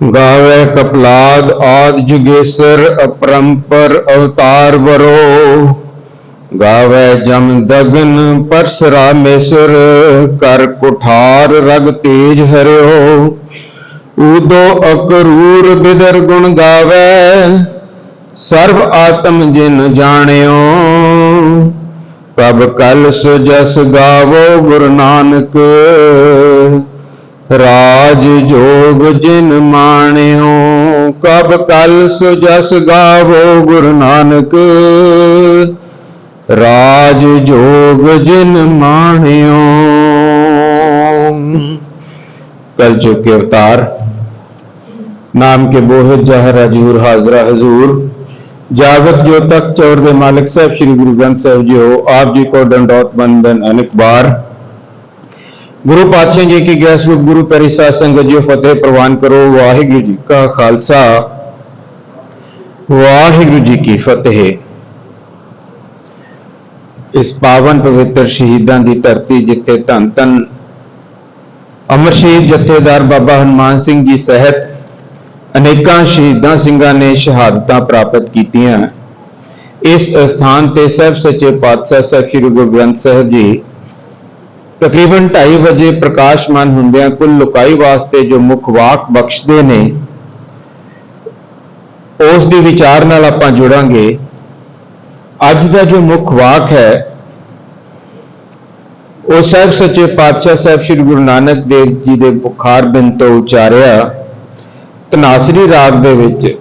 ਗਾਵੇ ਕਪਲਾਦ ਆਦ ਜੁਗੇਸਰ ਅਪਰੰਪਰ ਅਵਤਾਰ ਵਰੋ। ਗਾਵੇ ਜਮ ਦਗਨ ਪਰਸਰਾਮੇਸ਼ਰ ਕਰ ਕੁਠਾਰ ਰਗ ਤੇਜ ਹਰਿਓ। ਉਦੋ ਅਕਰੂਰ ਬਿਦਰ ਗੁਣ ਗਾਵੇ, ਸਰਬ ਆਤਮ ਜਿਨ ਜਾਣਿਓ। ਕਬ ਕਲ ਸੁਜਸ ਗਾਵੋ ਗੁਰੂ ਨਾਨਕ। ਰਾਜ ਜੋਗ ਜਿਨ ਮਾਣਿਓ ਕਬ ਕਲ ਸੁਜਸ ਗਾਵੋ ਗੁਰੂ ਨਾਨਕ ਰਾਜ ਜੋਗ ਜਿਨ ਮਾਣਿਓ कल चुके अवतार नाम के बोहित जहर हजूर हाजरा हजूर जागत जो तक चौर दे मालिक साहब श्री गुरु ग्रंथ साहब जी हो आप जी को दंडौत बंदन अनेक बार गुरु पातशाह जी की गैस रूप गुरु पेरी साध संगत जी फतेह प्रवान करो वाहिगुरु जी का खालसा वाहिगुरु जी की फतेह ਇਸ ਪਾਵਨ ਪਵਿੱਤਰ ਸ਼ਹੀਦਾਂ ਦੀ ਧਰਤੀ ਜਿੱਥੇ ਧੰਨ ਧੰਨ ਅਮਰ ਸ਼ਹੀਦ ਜਥੇਦਾਰ ਬਾਬਾ ਹਨੂਮਾਨ ਸਿੰਘ ਜੀ ਸਹਿਤ ਅਨੇਕਾਂ ਸ਼ਹੀਦਾਂ ਸਿੰਘਾਂ ਨੇ ਸ਼ਹਾਦਤਾਂ ਪ੍ਰਾਪਤ ਕੀਤੀਆਂ ਇਸ ਸਥਾਨ ਤੇ ਸਭ ਸੱਚੇ ਪਾਤਸ਼ਾਹ ਸਾਹਿਬ ਸ੍ਰੀ ਗੁਰੂ ਗ੍ਰੰਥ ਸਾਹਿਬ ਜੀ ਤਕਰੀਬਨ 2:30 ਵਜੇ ਪ੍ਰਕਾਸ਼ਮਾਨ ਹੁੰਦਿਆਂ ਕੁੱਲ ਲੁਕਾਈ ਵਾਸਤੇ ਜੋ ਮੁੱਖ ਵਾਕ ਬਖਸ਼ਦੇ ਨੇ, ਉਸ ਦੀ ਵਿਚਾਰ ਨਾਲ ਆਪਾਂ ਜੁੜਾਂਗੇ। ਅੱਜ ਦਾ ਜੋ ਮੁੱਖ ਵਾਕ ਹੈ, ਉਹ ਸਾਹਿਬ ਸੱਚੇ ਪਾਤਸ਼ਾਹ ਸਾਹਿਬ ਸ੍ਰੀ ਗੁਰੂ ਨਾਨਕ ਦੇਵ ਜੀ ਦੇ ਬੁਖਾਰ ਬਿੰਦ ਤੋਂ ਉਚਾਰਿਆ। ਤਨਾਸਰੀ ਰਾਗ ਦੇ ਵਿੱਚ,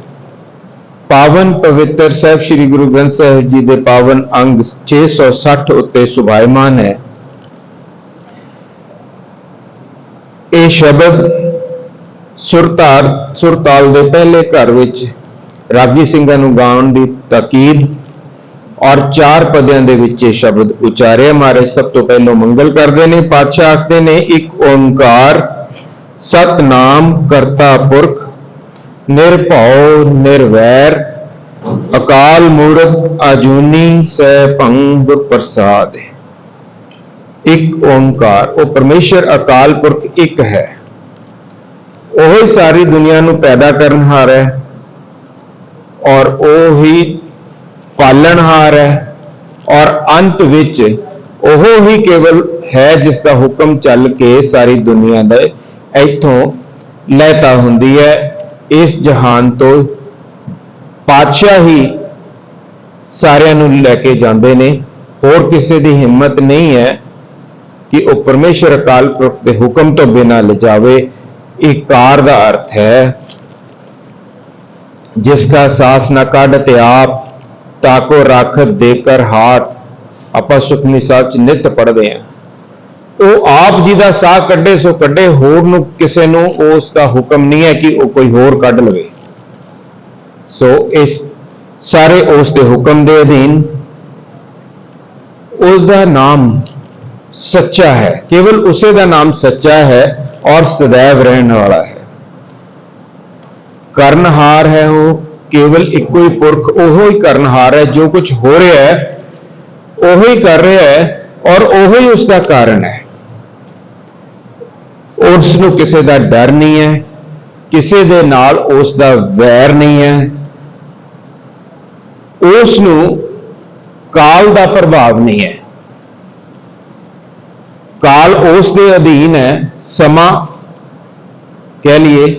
ਪਾਵਨ ਪਵਿੱਤਰ ਸਾਹਿਬ ਸ੍ਰੀ ਗੁਰੂ ਗ੍ਰੰਥ ਸਾਹਿਬ ਜੀ ਦੇ ਪਾਵਨ ਅੰਗ 660 ਉੱਤੇ ਸੁਭਾਇਮਾਨ ਹੈ। ਇਹ ਸ਼ਬਦ ਸੁਰਤਾਰ, ਸੁਰਤਾਲ ਦੇ ਪਹਿਲੇ ਘਰ ਵਿੱਚ ਰਾਗੀ ਸਿੰਘਾਂ ਨੂੰ ਗਾਉਣ ਦੀ ਤਾਕੀਦ ਔਰ ਚਾਰ ਪਦਿਆਂ ਦੇ ਵਿੱਚ ਇਹ ਸ਼ਬਦ ਉਚਾਰਿਆ। ਮਾਰੇ ਸਭ ਤੋਂ ਪਹਿਲੋਂ ਮੰਗਲ ਕਰਦੇ ਨੇ, ਪਾਤਸ਼ਾਹ ਆਖਦੇ ਨੇ, ਇੱਕ ਓੰਕਾਰ, ਸਤਨਾਮ ਕਰਤਾ ਪੁਰਖ, ਨਿਰਭਉ, ਨਿਰਵੈਰ, ਅਕਾਲ ਮੂਰਤ, ਅਜੂਨੀ ਸੈ ਭੰਗ ਪ੍ਰਸਾਦ। ਇੱਕ ਓੰਕਾਰ, ਉਹ ਪਰਮੇਸ਼ਰ ਅਕਾਲ ਪੁਰਖ ਇੱਕ ਹੈ। ਉਹ ਹੀ ਸਾਰੀ ਦੁਨੀਆ ਨੂੰ ਪੈਦਾ ਕਰਨ ਹਾਰ ਹੈ ਔਰ ਉਹ ਹੀ ਪਾਲਣਹਾਰ ਹੈ ਔਰ ਅੰਤ ਵਿੱਚ ਉਹ ਹੀ ਕੇਵਲ ਹੈ ਜਿਸ ਦਾ ਹੁਕਮ ਚੱਲ ਕੇ ਸਾਰੀ ਦੁਨੀਆ ਦਾ ਇੱਥੋਂ ਲੈਤਾ ਹੁੰਦੀ ਹੈ। ਇਸ ਜਹਾਨ ਤੋਂ ਪਾਤਸ਼ਾਹ ਹੀ ਸਾਰਿਆਂ ਨੂੰ ਲੈ ਕੇ ਜਾਂਦੇ ਨੇ। ਹੋਰ ਕਿਸੇ ਦੀ ਹਿੰਮਤ ਨਹੀਂ ਹੈ। ਕਿ ਉਹ ਪਰਮੇਸ਼ਰ ਅਕਾਲ ਪੁਰਖ ਦੇ ਹੁਕਮ ਤੋਂ ਬਿਨਾਂ ਲਿਜਾਵੇ, ਇਹ ਕਾਰ ਦਾ ਅਰਥ ਹੈ। ਜਿਸ ਜਿਸਕਾ ਸਾਸ ਨਾ ਕੱਢ ਤੇ ਆਪ ਤਾਕੋ ਰਾਖਤ ਦੇਕਰ ਹਾਥ, ਆਪਾਂ ਸੁਖਮਨੀ ਸਾਹਿਬ ਚ ਨਿਤ ਪੜ੍ਹਦੇ ਆ ਉਹ ਆਪ ਜੀ ਦਾ ਸਾਹ ਕੱਢੇ, ਸੋ ਕੱਢੇ ਹੋਰ ਨੂੰ ਕਿਸੇ ਨੂੰ ਉਸ ਦਾ ਹੁਕਮ ਨਹੀਂ ਹੈ ਕਿ ਉਹ ਕੋਈ ਹੋਰ ਕੱਢ ਲਵੇ। ਸੋ ਇਸ ਸਾਰੇ ਉਸ ਦੇ ਹੁਕਮ ਦੇ ਅਧੀਨ ਉਸ ਦਾ ਨਾਮ ਸੱਚਾ ਹੈ। ਕੇਵਲ ਉਸੇ ਦਾ ਨਾਮ ਸੱਚਾ ਹੈ ਔਰ ਸदैव ਰਹਿਣ ਵਾਲਾ ਹੈ। ਕਰਨਹਾਰ ਹੈ ਉਹ, ਕੇਵਲ ਇੱਕੋ ਹੀ ਪੁਰਖ, ਉਹੋ ਹੀ ਕਰਨਹਾਰ ਹੈ, ਜੋ ਕੁਝ ਹੋ ਰਿਹਾ ਹੈ, ਉਹੋ ਹੀ ਕਰ ਰਿਹਾ ਹੈ ਔਰ ਉਹੋ ਹੀ ਉਸ ਦਾ ਕਾਰਨ ਹੈ। ਉਸ ਨੂੰ ਕਿਸੇ ਦਾ ਡਰ ਨਹੀਂ ਹੈ, ਕਿਸੇ ਦੇ ਨਾਲ ਉਸ ਦਾ ਵੈਰ ਨਹੀਂ ਹੈ। ਉਸ ਨੂੰ ਕਾਲ ਦਾ ਪ੍ਰਭਾਵ ਨਹੀਂ ਹੈ। ਕਾਲ ਉਸ ਦੇ ਅਧੀਨ ਹੈ, ਸਮਾਂ ਕਹਿ ਲਈਏ,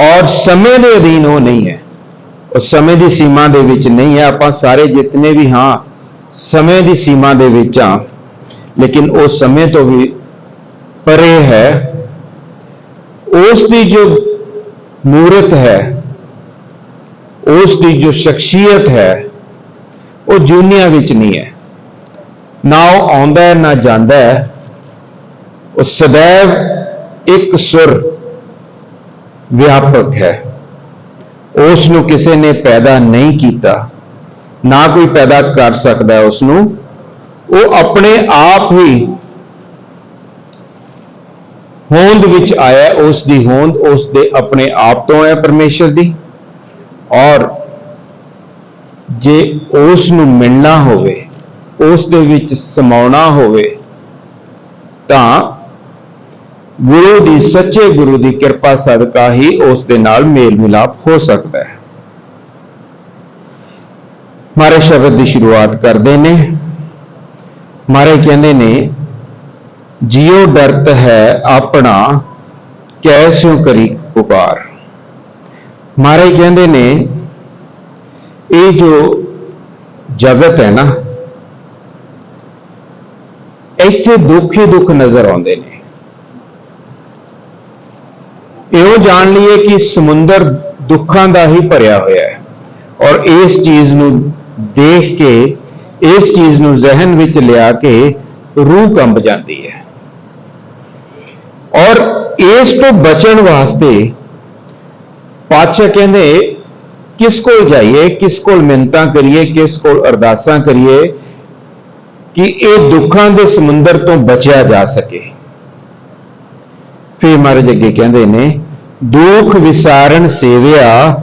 ਔਰ ਸਮੇਂ ਦੇ ਅਧੀਨ ਉਹ ਨਹੀਂ ਹੈ। ਉਹ ਸਮੇਂ ਦੀ ਸੀਮਾ ਦੇ ਵਿੱਚ ਨਹੀਂ ਹੈ, ਆਪਾਂ ਸਾਰੇ ਜਿਤਨੇ ਵੀ ਹਾਂ, ਸਮੇਂ ਦੀ ਸੀਮਾ ਦੇ ਵਿੱਚ ਆ ਲੇਕਿਨ ਉਹ ਸਮੇਂ ਤੋਂ ਵੀ ਪਰੇ ਹੈ। ਉਸ ਦੀ ਜੋ ਮੂਰਤ ਹੈ, ਉਸ ਦੀ ਜੋ ਸ਼ਖਸੀਅਤ ਹੈ, ਉਹ ਜੂਨੀਆਂ ਵਿੱਚ ਨਹੀਂ ਹੈ। ਨਾ ਉਹ ਆਉਂਦਾ ਹੈ, ਨਾ ਜਾਂਦਾ ਹੈ। ਉਹ ਸदैव ਇੱਕ ਸੁਰ ਵਿਆਪਕ ਹੈ। ਉਸ ਨੂੰ ਕਿਸੇ ਨੇ ਪੈਦਾ ਨਹੀਂ ਕੀਤਾ। ਨਾ ਕੋਈ ਪੈਦਾ ਕਰ ਸਕਦਾ ਹੈ ਉਸ ਨੂੰ। ਉਹ ਆਪਣੇ ਆਪ ਹੀ ਹੋਂਦ ਵਿੱਚ ਆਇਆ ਉਸ ਦੀ ਹੋਂਦ ਉਸ ਦੇ ਆਪਣੇ ਆਪ ਤੋਂ ਹੈ ਪਰਮੇਸ਼ਰ ਦੀ। ਔਰ ਜੇ ਉਸ ਨੂੰ ਮਿਲਣਾ ਹੋਵੇ ਉਸ ਦੇ ਵਿੱਚ ਸਮਾਉਣਾ ਹੋਵੇ, ਤਾਂ ਗੁਰੂ ਦੀ ਸੱਚੇ ਗੁਰੂ ਦੀ ਕਿਰਪਾ ਸਦਕਾ ਹੀ ਉਸ ਦੇ ਨਾਲ ਮੇਲ ਮਿਲਾਪ ਹੋ ਸਕਦਾ ਹੈ। ਮਾਰੇ ਸ਼ਬਦ ਦੀ ਸ਼ੁਰੂਆਤ ਕਰਦੇ ਨੇ। ਮਾਰੇ ਕਹਿੰਦੇ ਨੇ, ਜਿਉ ਡਰਤ ਹੈ ਆਪਣਾ ਕੈਸਿਉ ਕਰੀ ਪੁਕਾਰ ਮਾਰੇ ਕਹਿੰਦੇ ਨੇ, ਇਹ ਜੋ ਜਗਤ ਹੈ ਨਾ ਇੱਥੇ ਦੁੱਖ ਹੀ ਦੁੱਖ ਨਜ਼ਰ ਆਉਂਦੇ ਨੇ। ਇਹੋ ਜਾਣ ਲਈਏ ਕਿ ਸਮੁੰਦਰ ਦੁੱਖਾਂ ਦਾ ਹੀ ਭਰਿਆ ਹੋਇਆ ਹੈ ਔਰ ਇਸ ਚੀਜ਼ ਨੂੰ ਦੇਖ ਕੇ, ਇਸ ਚੀਜ਼ ਨੂੰ ਜ਼ਿਹਨ ਵਿੱਚ ਲਿਆ ਕੇ ਰੂਹ ਕੰਬ ਜਾਂਦੀ ਹੈ। ਔਰ ਇਸ ਤੋਂ ਬਚਣ ਵਾਸਤੇ ਪਾਤਸ਼ਾਹ ਕਹਿੰਦੇ, ਕਿਸ ਕੋਲ ਜਾਈਏ, ਕਿਸ ਕੋਲ ਮਿੰਤਾਂ ਕਰੀਏ, ਕਿਸ ਕੋਲ ਅਰਦਾਸਾਂ ਕਰੀਏ ਕਿ ਇਹ ਦੁੱਖਾਂ ਦੇ ਸਮੁੰਦਰ ਤੋਂ ਬਚਿਆ ਜਾ ਸਕੇ। ਫੇ ਮਹਾਰਾਜ ਅੱਗੇ ਕਹਿੰਦੇ ਨੇ, ਦੁੱਖ ਵਿਸਾਰਨ ਸੇਵਿਆ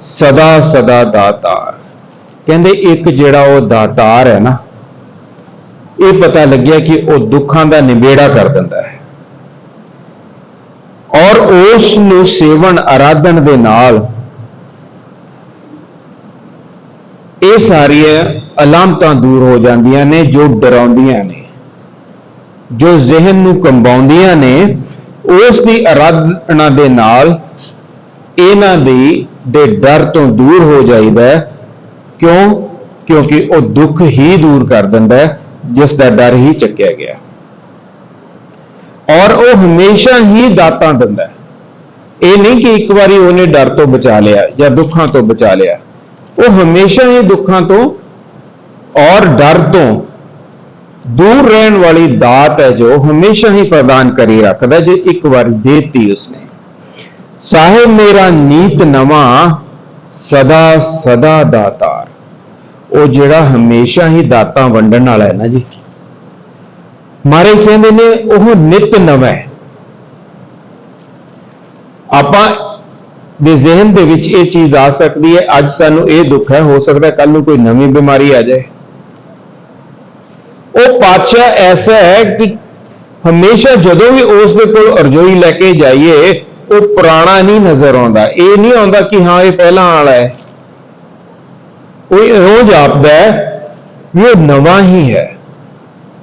ਸਦਾ ਸਦਾ ਦਾਤਾਰ। ਕਹਿੰਦੇ, ਇੱਕ ਜਿਹੜਾ ਉਹ ਦਾਤਾਰ ਹੈ ਨਾ, ਇਹ ਪਤਾ ਲੱਗਿਆ ਕਿ ਉਹ ਦੁੱਖਾਂ ਦਾ ਨਿਬੇੜਾ ਕਰ ਦਿੰਦਾ ਹੈ। ਔਰ ਉਸ ਨੂੰ ਸੇਵਨ ਆਰਾਧਨ ਦੇ ਨਾਲ ਇਹ ਸਾਰੀਆਂ ਅਲਾਮਤਾਂ ਦੂਰ ਹੋ ਜਾਂਦੀਆਂ ਨੇ ਜੋ ਡਰਾਉਂਦੀਆਂ ਨੇ। ਜੋ ਜ਼ਿਹਨ ਨੂੰ ਕੰਬਾਉਂਦੀਆਂ ਨੇ, ਉਸ ਦੀ ਆਰਾਧਨਾ ਦੇ ਨਾਲ ਇਹਨਾਂ ਦੀ ਦੇ ਡਰ ਤੋਂ ਦੂਰ ਹੋ ਜਾਈਦਾ ਕਿਉਂ? ਕਿਉਂਕਿ ਉਹ ਦੁੱਖ ਹੀ ਦੂਰ ਕਰ ਦਿੰਦਾ ਹੈ, ਜਿਸ ਦਾ ਡਰ ਹੀ ਚੱਕਿਆ ਗਿਆ। ਔਰ ਉਹ ਹਮੇਸ਼ਾ ਹੀ ਦਾਤਾਂ ਦਿੰਦਾ ਇਹ ਨਹੀਂ ਕਿ ਇੱਕ ਵਾਰੀ ਉਹਨੇ ਡਰ ਤੋਂ ਬਚਾ ਲਿਆ ਜਾਂ ਦੁੱਖਾਂ ਤੋਂ ਬਚਾ ਲਿਆ। ਉਹ ਹਮੇਸ਼ਾ ਹੀ ਦੁੱਖਾਂ ਤੋਂ ਔਰ ਡਰ ਤੋਂ ਦੂਰ ਰਹਿਣ ਵਾਲੀ ਦਾਤ ਹੈ ਜੋ ਹਮੇਸ਼ਾ ਹੀ ਪ੍ਰਦਾਨ ਕਰੀ ਰੱਖਦਾ ਜੇ ਇੱਕ ਵਾਰ ਦੇਤੀ ਉਸਨੇ। ਸਾਹਿਬ, ਮੇਰਾ ਨੀਤ ਨਵਾਂ, ਸਦਾ ਸਦਾ ਦਾਤਾਰ। ਉਹ ਜਿਹੜਾ ਹਮੇਸ਼ਾ ਹੀ ਦਾਤਾਂ ਵੰਡਣ ਵਾਲਾ ਹੈ ਨਾ ਜੀ। ਮਾਰੇ ਕਹਿੰਦੇ ਨੇ, ਉਹ ਨਿਤ ਨਵਾਂ ਹੈ। ਆਪਾਂ ਦੇ ਜ਼ਿਹਨ ਦੇ ਵਿੱਚ ਇਹ ਚੀਜ਼ ਆ ਸਕਦੀ ਹੈ, ਅੱਜ ਸਾਨੂੰ ਇਹ ਦੁੱਖ ਹੈ, ਹੋ ਸਕਦਾ ਕੱਲ ਨੂੰ ਕੋਈ ਨਵੀਂ ਬਿਮਾਰੀ ਆ ਜਾਏ। ਉਹ ਪਾਤਸ਼ਾਹ ਐਸਾ ਹੈ ਕਿ ਹਮੇਸ਼ਾ ਜਦੋਂ ਵੀ ਉਸ ਦੇ ਕੋਲ ਅਰਜ਼ੋਈ ਲੈ ਕੇ ਜਾਈਏ, ਉਹ ਪੁਰਾਣਾ ਨਹੀਂ ਨਜ਼ਰ ਆਉਂਦਾ। ਇਹ ਨਹੀਂ ਆਉਂਦਾ ਕਿ ਹਾਂ, ਇਹ ਪਹਿਲਾਂ ਵਾਲਾ ਹੈ। ਉਹ ਇਹੋ ਜਾਪਦਾ ਵੀ ਉਹ ਨਵਾਂ ਹੀ ਹੈ।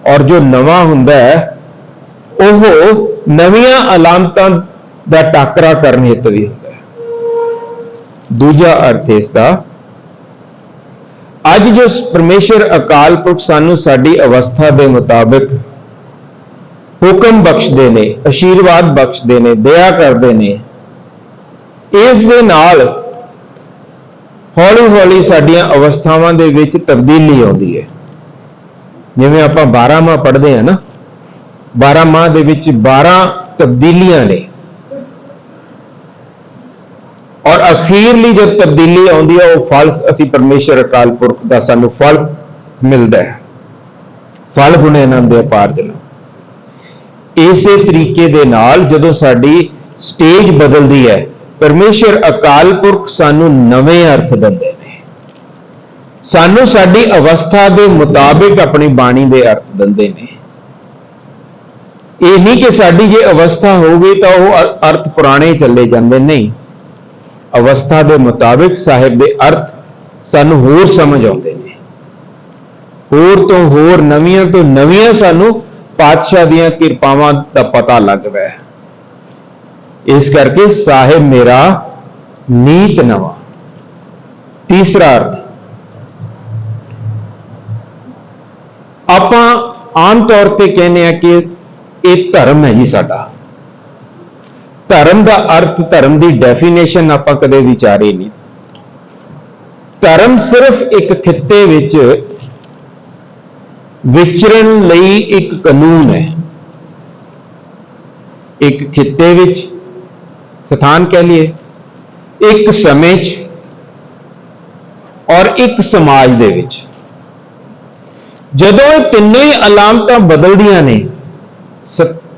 ਔਰ ਜੋ ਨਵਾਂ ਹੁੰਦਾ ਹੈ, ਉਹ ਨਵੀਆਂ ਅਲਾਮਤਾਂ ਦਾ ਟਾਕਰਾ ਕਰਨ ਹਿੱਤ ਵੀ ਦੂਜਾ ਅਰਥ ਇਸ ਦਾ, ਅੱਜ ਜੋ ਪਰਮੇਸ਼ਰ ਅਕਾਲ ਪੁਰਖ ਸਾਨੂੰ ਸਾਡੀ ਅਵਸਥਾ ਦੇ ਮੁਤਾਬਿਕ ਹੁਕਮ ਬਖਸ਼ਦੇ ਨੇ, ਅਸ਼ੀਰਵਾਦ ਬਖਸ਼ਦੇ ਨੇ, ਦਇਆ ਕਰਦੇ ਨੇ, ਇਸ ਦੇ ਨਾਲ ਹੌਲੀ ਹੌਲੀ ਸਾਡੀਆਂ ਅਵਸਥਾਵਾਂ ਦੇ ਵਿੱਚ ਤਬਦੀਲੀ ਆਉਂਦੀ ਹੈ। ਜਿਵੇਂ ਆਪਾਂ 12 ਮਾਹ ਪੜ੍ਹਦੇ ਆ ਨਾ 12 ਮਾਹ ਦੇ ਵਿੱਚ 12 ਤਬਦੀਲੀਆਂ ਨੇ। ਔਰ ਅਖੀਰਲੀ ਜਦ ਤਬਦੀਲੀ ਆਉਂਦੀ ਹੈ, ਉਹ ਫਲ ਅਸੀਂ ਪਰਮੇਸ਼ਰ ਅਕਾਲ ਪੁਰਖ ਦਾ ਸਾਨੂੰ ਫਲ ਮਿਲਦਾ ਹੈ। ਫਲ ਹੁਣੇ ਇਹਨਾਂ ਦੇ ਅਪਾਰ ਜਨ ਇਸੇ ਤਰੀਕੇ ਦੇ ਨਾਲ ਜਦੋਂ ਸਾਡੀ ਸਟੇਜ ਬਦਲਦੀ ਹੈ, ਪਰਮੇਸ਼ਰ ਅਕਾਲ ਪੁਰਖ ਸਾਨੂੰ ਨਵੇਂ ਅਰਥ ਦਿੰਦੇ ਨੇ। ਸਾਨੂੰ ਸਾਡੀ ਅਵਸਥਾ ਦੇ ਮੁਤਾਬਿਕ ਆਪਣੀ ਬਾਣੀ ਦੇ ਅਰਥ ਦਿੰਦੇ ਨੇ। ਇਹ ਨਹੀਂ ਕਿ ਸਾਡੀ ਜੇ ਅਵਸਥਾ ਹੋਊਗੀ ਤਾਂ ਉਹ ਅਰਥ ਪੁਰਾਣੇ ਚੱਲੇ ਜਾਂਦੇ। ਨਹੀਂ। ਅਵਸਥਾ ਦੇ ਮੁਤਾਬਿਕ ਸਾਹਿਬ ਦੇ ਅਰਥ ਸਾਨੂੰ ਹੋਰ ਸਮਝ ਆਉਂਦੇ ਨੇ। ਹੋਰ ਤੋਂ ਹੋਰ ਨਵੀਆਂ ਤੋਂ ਨਵੀਆਂ ਸਾਨੂੰ ਪਾਤਸ਼ਾਹ ਦੀਆਂ ਕਿਰਪਾਵਾਂ ਦਾ ਪਤਾ ਲੱਗਦਾ ਹੈ। ਇਸ ਕਰਕੇ ਸਾਹਿਬ ਮੇਰਾ ਨੀਤ ਨਵਾਂ। ਤੀਸਰਾ ਅਰਥ। ਆਪਾਂ ਆਮ ਤੌਰ ਤੇ ਕਹਿੰਦੇ ਆ ਕਿ ਇਹ ਧਰਮ ਹੈ ਜੀ ਸਾਡਾ। ਧਰਮ ਦਾ ਅਰਥ ਧਰਮ ਦੀ ਡੈਫੀਨੇਸ਼ਨ ਆਪਾਂ ਕਦੇ ਵਿਚਾਰੇ ਨਹੀਂ ਧਰਮ ਸਿਰਫ ਇੱਕ ਖਿੱਤੇ ਵਿੱਚ ਵਿਚਰਨ ਲਈ ਇੱਕ ਕਾਨੂੰਨ ਹੈ। ਇੱਕ ਖਿੱਤੇ ਵਿੱਚ, ਸਥਾਨ ਕਹਿ ਲਈਏ, ਇੱਕ ਸਮੇਂ 'ਚ ਔਰ ਇੱਕ ਸਮਾਜ ਦੇ ਵਿੱਚ। ਜਦੋਂ ਇਹ ਤਿੰਨੇ ਹੀ ਅਲਾਮਤਾਂ ਬਦਲਦੀਆਂ ਨੇ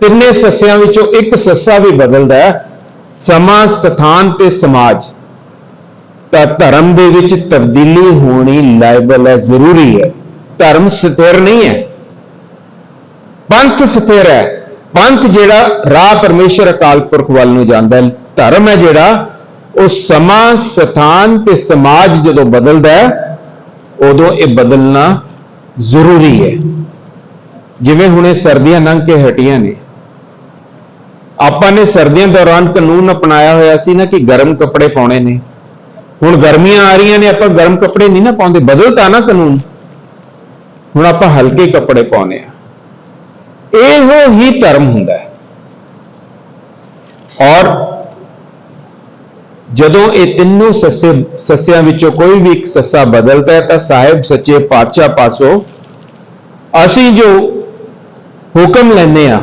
ਤਿੰਨੇ ਸੱਸਿਆਂ ਵਿੱਚੋਂ ਇੱਕ ਸੱਸਾ ਵੀ ਬਦਲਦਾ ਹੈ। ਸਮਾਂ ਸਥਾਨ ਤੇ ਸਮਾਜ। ਤਾਂ ਧਰਮ ਦੇ ਵਿੱਚ ਤਬਦੀਲੀ ਹੋਣੀ ਲਾਇਬਲ ਹੈ, ਜ਼ਰੂਰੀ ਹੈ। ਧਰਮ ਸਥਿਰ ਨਹੀਂ ਹੈ। ਪੰਥ ਸਥਿਰ ਹੈ। ਪੰਥ ਜਿਹੜਾ ਰਾਹ ਪਰਮੇਸ਼ਰ ਅਕਾਲ ਪੁਰਖ ਵੱਲ ਨੂੰ ਜਾਂਦਾ ਹੈ। ਧਰਮ ਹੈ ਜਿਹੜਾ, ਉਹ ਸਮਾਂ ਸਥਾਨ ਤੇ ਸਮਾਜ ਜਦੋਂ ਬਦਲਦਾ ਹੈ, ਉਦੋਂ ਇਹ ਬਦਲਣਾ ਜ਼ਰੂਰੀ ਹੈ। ਜਿਵੇਂ ਹੁਣੇ ਸਰਦੀਆਂ ਲੰਘ ਕੇ ਹਟੀਆਂ ਨੇ। ਆਪਾਂ ਨੇ ਸਰਦੀਆਂ ਦੌਰਾਨ ਕਾਨੂੰਨ ਅਪਣਾਇਆ ਹੋਇਆ ਸੀ ਨਾ ਕਿ ਗਰਮ ਕੱਪੜੇ ਪਾਉਣੇ ਨੇ। ਹੁਣ ਗਰਮੀਆਂ ਆ ਰਹੀਆਂ ਨੇ, ਆਪਾਂ ਗਰਮ ਕੱਪੜੇ ਨਹੀਂ ਨਾ ਪਾਉਂਦੇ, ਬਦਲਤਾ ਨਾ ਕਾਨੂੰਨ। ਹੁਣ ਆਪਾਂ ਹਲਕੇ ਕੱਪੜੇ ਪਾਉਨੇ ਆ ਇਹੋ ਹੀ ਧਰਮ ਹੁੰਦਾ ਹੈ। ਔਰ ਜਦੋਂ ਇਹ ਤਿੰਨੋਂ ਸੱਸੇ, ਸੱਸਿਆਂ ਵਿੱਚੋਂ ਕੋਈ ਵੀ ਇੱਕ ਸੱਸਾ ਬਦਲਦਾ ਹੈ, ਤਾਂ ਸਾਹਿਬ ਸੱਚੇ ਪਾਤਸ਼ਾਹ ਪਾਸੋਂ ਅਸੀਂ ਜੋ ਹੁਕਮ ਲੈਨੇ ਆ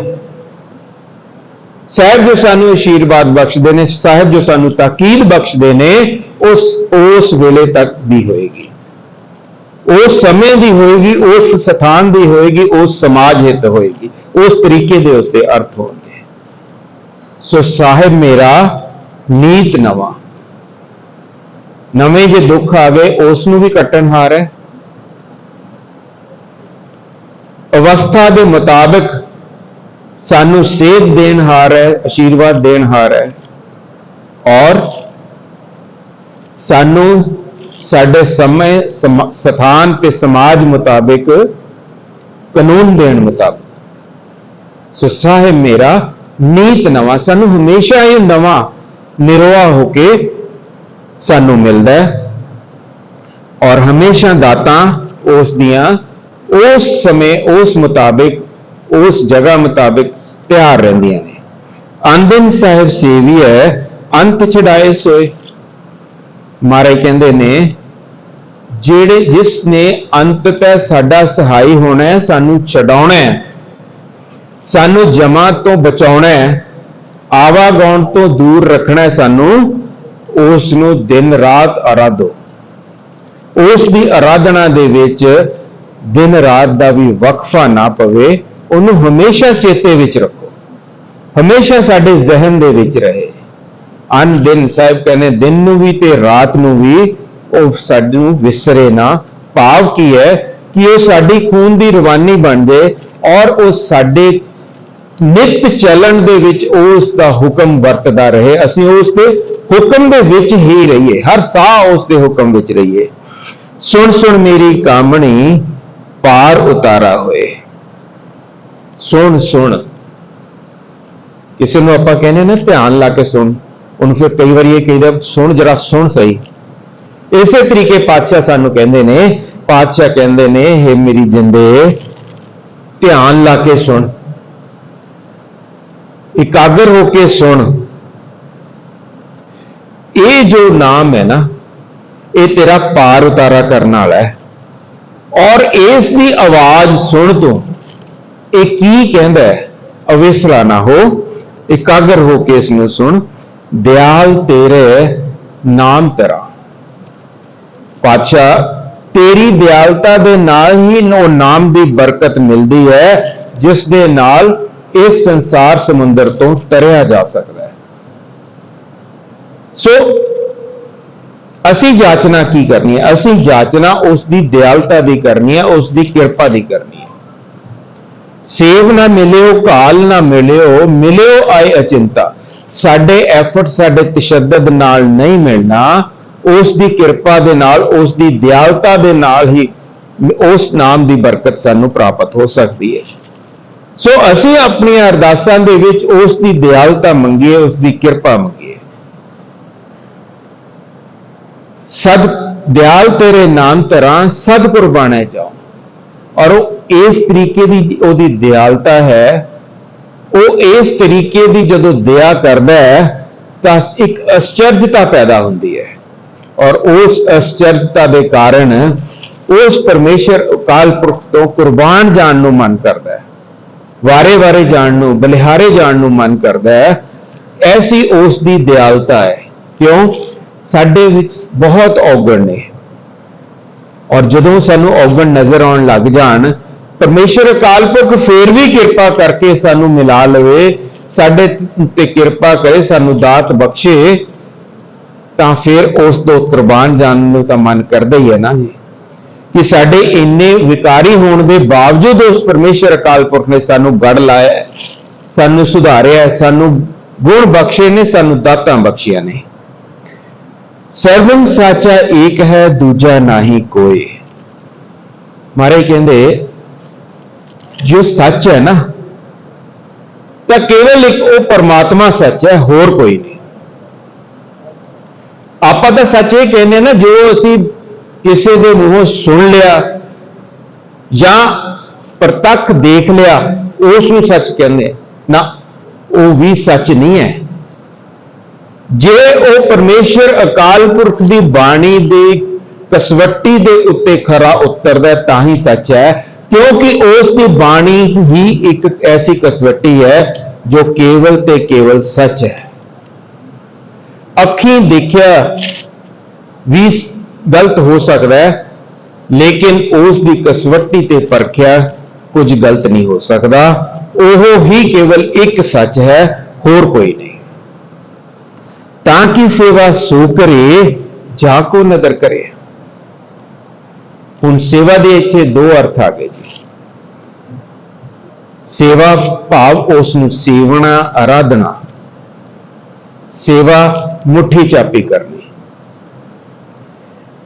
ਸਾਹਿਬ ਜੋ ਸਾਨੂੰ ਅਸ਼ੀਰਵਾਦ ਬਖਸ਼ਦੇ ਨੇ, ਸਾਹਿਬ ਜੋ ਸਾਨੂੰ ਤਾਕੀਦ ਬਖਸ਼ਦੇ ਨੇ, ਉਸ ਉਸ ਵੇਲੇ ਤੱਕ ਦੀ ਹੋਏਗੀ। ਉਸ ਸਮੇਂ ਦੀ ਹੋਏਗੀ, ਉਸ ਸਥਾਨ ਦੀ ਹੋਏਗੀ, ਉਸ ਸਮਾਜ ਹਿੱਤ ਹੋਏਗੀ। ਉਸ ਤਰੀਕੇ ਦੇ ਉਸ ਅਰਥ ਹੋਣਗੇ। ਸੋ ਸਾਹਿਬ ਮੇਰਾ ਨੀਤ ਨਵਾਂ। ਨਵੇਂ ਜੇ ਦੁੱਖ ਆ ਗਏ ਉਸ ਨੂੰ ਵੀ ਕੱਟਣਹਾਰ ਹੈ। ਅਵਸਥਾ ਦੇ ਮੁਤਾਬਕ ਸਾਨੂੰ ਸੇਧ ਦੇਣਹਾਰ ਹੈ, ਅਸ਼ੀਰਵਾਦ ਦੇਣਹਾਰ ਹੈ। ਔਰ ਸਾਨੂੰ ਸਾਡੇ ਸਮੇਂ ਸਮ- ਸਥਾਨ ਤੇ ਸਮਾਜ ਮੁਤਾਬਿਕ ਕਾਨੂੰਨ ਦੇਣ ਮੁਤਾਬਿਕ। ਸੋ ਸਾਹਿਬ ਮੇਰਾ ਨੀਤ ਨਵਾਂ, ਸਾਨੂੰ ਹਮੇਸ਼ਾ ਇਹ ਨਵਾਂ ਨਿਰਵਾ ਹੋ ਕੇ ਸਾਨੂੰ ਮਿਲਦਾ ਹੈ। ਔਰ ਹਮੇਸ਼ਾ ਦਾਤਾਂ ਉਸ ਦੀਆਂ, ਉਸ ਸਮੇਂ, ਉਸ ਮੁਤਾਬਿਕ ਉਸ ਜਗ੍ਹਾ ਮੁਤਾਬਕ ਤਿਆਰ ਰਹਿੰਦੀਆਂ ਨੇ। ਅੰਦਨ ਸਾਹਿਬ ਸੇਵੀ ਹੈ, ਅੰਤ ਛਡਾਏ ਸੋਏ। ਮਾਰੇ ਕਹਿੰਦੇ ਨੇ, ਜਿਹੜੇ ਜਿਸ ਨੇ ਅੰਤ ਤੈ ਸਾਡਾ ਸਹਾਈ ਹੋਣਾ ਹੈ, ਸਾਨੂੰ ਛਡਾਉਣਾ ਹੈ, ਸਾਨੂੰ ਜਮਾ ਤੋਂ ਬਚਾਉਣਾ ਹੈ, ਆਵਾਗਾਉਣ ਤੋਂ ਦੂਰ ਰੱਖਣਾ ਹੈ ਸਾਨੂੰ ਉਸ ਨੂੰ ਦਿਨ ਰਾਤ ਅਰਾਧੋ। ਉਸ ਦੀ ਆਰਾਧਨਾ ਦੇ ਵਿੱਚ ਦਿਨ ਰਾਤ ਦਾ ਵੀ ਵਕਫਾ ਨਾ ਪਵੇ ਉਹਨੂੰ ਹਮੇਸ਼ਾ ਚੇਤੇ ਵਿੱਚ ਰੱਖੋ। ਹਮੇਸ਼ਾ ਸਾਡੇ ਜ਼ਿਹਨ ਦੇ ਵਿੱਚ ਰਹੇ। ਅਨ ਦਿਨ ਸਾਹਿਬ ਕਹਿੰਦੇ, ਦਿਨ ਨੂੰ ਵੀ ਤੇ ਰਾਤ ਨੂੰ ਵੀ ਉਹ ਸਾਨੂੰ ਵਿਸਰੇ ਨਾ। ਭਾਵ ਕੀ ਹੈ ਕਿ ਉਹ ਸਾਡੀ ਖੂਨ ਦੀ ਰਵਾਨੀ ਬਣ ਜਾਏ ਔਰ ਉਹ ਸਾਡੇ ਨਿਤ ਚੱਲਣ ਦੇ ਵਿੱਚ ਉਸ ਦਾ ਹੁਕਮ ਵਰਤਦਾ ਰਹੇ। ਅਸੀਂ ਉਸ ਦੇ ਹੁਕਮ ਦੇ ਵਿੱਚ ਹੀ ਰਹੀਏ। ਹਰ ਸਾਹ ਉਸ ਦੇ ਹੁਕਮ ਵਿੱਚ ਰਹੀਏ। ਸੁਣ ਸੁਣ ਮੇਰੀ ਕਾਮਣੀ ਪਾਰ ਉਤਾਰਾ ਹੋਏ। ਸੁਣ ਸੁਣ। ਕਿਸੇ ਨੂੰ ਆਪਾਂ ਕਹਿੰਦੇ ਨਾ ਧਿਆਨ ਲਾ ਕੇ ਸੁਣ, ਉਹਨੂੰ ਫਿਰ ਕਈ ਵਾਰੀ ਇਹ ਕਹਿੰਦਾ, ਸੁਣ ਜਰਾ, ਸੁਣ ਸਹੀ। ਇਸੇ ਤਰੀਕੇ ਪਾਤਸ਼ਾਹ ਸਾਨੂੰ ਕਹਿੰਦੇ ਨੇ, ਪਾਤਸ਼ਾਹ ਕਹਿੰਦੇ ਨੇ हे ਮੇਰੀ ਜਿੰਦੇ, ਧਿਆਨ ਲਾ ਕੇ ਸੁਣ। ਇਕਾਗਰ ਹੋ ਕੇ ਸੁਣ। ਇਹ ਜੋ ਨਾਮ ਹੈ ਨਾ, ਇਹ ਤੇਰਾ ਪਾਰ ਉਤਾਰਾ ਕਰਨ ਵਾਲਾ ਹੈ। ਔਰ ਇਸ ਦੀ ਆਵਾਜ਼ ਸੁਣ ਤੂੰ। ਇਹ ਕੀ ਕਹਿੰਦਾ ਹੈ? ਅਵੇਸਲਾ ਨਾ ਹੋ, ਇਕਾਗਰ ਹੋ ਕੇ ਇਸ ਨੂੰ ਸੁਣ। ਦਿਆਲ ਤੇਰੇ ਨਾਮ ਤੇਰਾ। ਪਾਤਸ਼ਾਹ, ਤੇਰੀ ਦਿਆਲਤਾ ਦੇ ਨਾਲ ਹੀ ਉਹ ਨਾਮ ਦੀ ਬਰਕਤ ਮਿਲਦੀ ਹੈ, ਜਿਸ ਦੇ ਨਾਲ ਇਸ ਸੰਸਾਰ ਸਮੁੰਦਰ ਤੋਂ ਤਰਿਆ ਜਾ ਸਕਦਾ ਹੈ। ਸੋ, ਅਸੀਂ ਯਾਚਨਾ ਕੀ ਕਰਨੀ ਹੈ? ਅਸੀਂ ਯਾਚਨਾ ਉਸ ਦੀ ਦਿਆਲਤਾ ਦੀ ਕਰਨੀ ਹੈ, ਉਸ ਦੀ ਕਿਰਪਾ ਦੀ ਕਰਨੀ ਹੈ। ਸੇਵ ਨਾ ਮਿਲਿਓ, ਕਾਲ ਨਾ ਮਿਲਿਓ ਮਿਲਿਓ ਆਏ ਅਚਿੰਤਾ। ਸਾਡੇ ਐਫਰਟ ਸਾਡੇ ਤਸ਼ੱਦਦ ਨਾਲ ਨਹੀਂ ਮਿਲਣਾ, ਉਸ ਦੀ ਕਿਰਪਾ ਦੇ ਨਾਲ, ਉਸ ਦੀ ਦਿਆਲਤਾ ਦੇ ਨਾਲ ਹੀ ਉਸ ਨਾਮ ਦੀ ਬਰਕਤ ਸਾਨੂੰ ਪ੍ਰਾਪਤ ਹੋ ਸਕਦੀ ਹੈ। ਸੋ ਅਸੀਂ ਆਪਣੀਆਂ ਅਰਦਾਸਾਂ ਦੇ ਵਿੱਚ ਉਸ ਦੀ ਦਿਆਲਤਾ ਮੰਗੀਏ, ਉਸ ਦੀ ਕਿਰਪਾ ਮੰਗੀਏ। ਸਦ ਦਿਆਲ ਤੇਰੇ ਨਾਮ ਤਰਾਂ ਸਦ ਕੁਰਬਾਨੇ ਜਾਓ। ਔਰ ਉਹ ਇਸ ਤਰੀਕੇ ਦੀ ਉਹਦੀ ਦਿਆਲਤਾ ਹੈ, ਉਹ ਇਸ ਤਰੀਕੇ ਦੀ ਜਦੋਂ ਦਇਆ ਕਰਦਾ ਹੈ, ਤਾਂ ਇੱਕ ਅਚਰਜਤਾ ਪੈਦਾ ਹੁੰਦੀ ਹੈ। ਔਰ ਉਸ ਅਚਰਜਤਾ ਦੇ ਕਾਰਨ ਉਸ ਪਰਮੇਸ਼ਰ ਅਕਾਲ ਪੁਰਖ ਤੋਂ ਕੁਰਬਾਨ ਜਾਣ ਨੂੰ ਮਨ ਕਰਦਾ ਹੈ। ਵਾਰੇ-ਵਾਰੇ ਜਾਣ ਨੂੰ, ਬਲਿਹਾਰੇ ਜਾਣ ਨੂੰ ਮਨ ਕਰਦਾ ਹੈ। ਐਸੀ ਉਸ ਦੀ ਦਿਆਲਤਾ ਹੈ। ਕਿਉਂ? ਸਾਡੇ ਵਿੱਚ ਬਹੁਤ ਔਗਣ ਨੇ। ਔਰ ਜਦੋਂ ਸਾਨੂੰ ਔਗਣ ਨਜ਼ਰ ਆਉਣ ਲੱਗ ਜਾਣ ਪਰਮੇਸ਼ਰ ਅਕਾਲ ਪੁਰਖ ਫੇਰ ਵੀ ਕਿਰਪਾ ਕਰਕੇ ਸਾਨੂੰ ਮਿਲਾ ਲਵੇ, ਸਾਡੇ ਤੇ ਕਿਰਪਾ ਕਰੇ, ਸਾਨੂੰ ਦਾਤ ਬਖਸ਼ੇ, ਤਾਂ ਫਿਰ ਉਸ ਤੋਂ ਕੁਰਬਾਨ ਜਾਣ ਨੂੰ ਤਾਂ ਮਨ ਕਰਦਾ ਹੀ ਹੈ ਨਾ। ਜੀ ਕਿ ਸਾਡੇ ਇੰਨੇ ਵਿਕਾਰੀ ਹੋਣ ਦੇ ਬਾਵਜੂਦ ਉਸ ਪਰਮੇਸ਼ਰ ਅਕਾਲ ਪੁਰਖ ਨੇ ਸਾਨੂੰ ਗੜ ਲਾਇਆ, ਸਾਨੂੰ ਸੁਧਾਰਿਆ, ਸਾਨੂੰ ਗੁਣ ਬਖਸ਼ੇ ਨੇ, ਸਾਨੂੰ ਦਾਤਾਂ ਬਖਸ਼ੀਆਂ ਨੇ। ਸਰਵੰ ਸਾਚਾ ਏਕ ਹੈ, ਦੂਜਾ ਨਹੀਂ ਕੋਈ ਮਾਰੇ ਕਹਿੰਦੇ ਜੋ ਸੱਚ ਹੈ ਨਾ, ਤਾਂ ਕੇਵਲ ਇੱਕ ਉਹ ਪਰਮਾਤਮਾ ਸੱਚ ਹੈ, ਹੋਰ ਕੋਈ ਨਹੀਂ। ਆਪਾਂ ਤਾਂ ਸੱਚ ਇਹ ਕਹਿੰਦੇ ਹਾਂ ਨਾ, ਜੋ ਅਸੀਂ ਕਿਸੇ ਦੇ ਮੂੰਹੋਂ ਸੁਣ ਲਿਆ ਜਾਂ ਪ੍ਰਤੱਖ ਦੇਖ ਲਿਆ, ਉਸ ਨੂੰ ਸੱਚ ਕਹਿੰਦੇ ਨਾ, ਉਹ ਵੀ ਸੱਚ ਨਹੀਂ ਹੈ। ਜੇ ਉਹ ਪਰਮੇਸ਼ਰ ਅਕਾਲ ਪੁਰਖ ਦੀ ਬਾਣੀ ਦੀ ਕਸਵੱਟੀ ਦੇ ਉੱਤੇ ਖਰਾ ਉਤਰਦਾ ਤਾਂ ਹੀ ਸੱਚ ਹੈ। ਕਿਉਂਕਿ ਉਸ ਦੀ ਬਾਣੀ ਹੀ ਇੱਕ ਐਸੀ ਕਸਵੱਟੀ ਹੈ ਜੋ ਕੇਵਲ ਤੇ ਕੇਵਲ ਸੱਚ ਹੈ। ਅੱਖੀਂ ਦੇਖਿਆ ਵੀ ਗਲਤ ਹੋ ਸਕਦਾ ਹੈ, ਲੇਕਿਨ ਉਸ ਦੀ ਕਸਵੱਟੀ ਤੇ ਪਰਖਿਆ ਕੁਝ ਗਲਤ ਨਹੀਂ ਹੋ ਸਕਦਾ। ਉਹ ਹੀ ਕੇਵਲ ਇੱਕ ਸੱਚ ਹੈ, ਹੋਰ ਕੋਈ ਨਹੀਂ। ਤਾਂ ਕਿ ਸੇਵਾ ਸੋ ਕਰੇ, ਜਾ ਕੋ ਨਦਰ ਕਰੇ। ਹੁਣ ਸੇਵਾ ਦੇ ਇੱਥੇ ਦੋ ਅਰਥ ਆ ਗਏ ਜੀ। ਸੇਵਾ ਭਾਵ ਉਸ ਨੂੰ ਸੇਵਣਾ ਆਰਾਧਨਾ ਸੇਵਾ ਮੁੱਠੀ ਚਾਪੀ ਕਰਨੀ।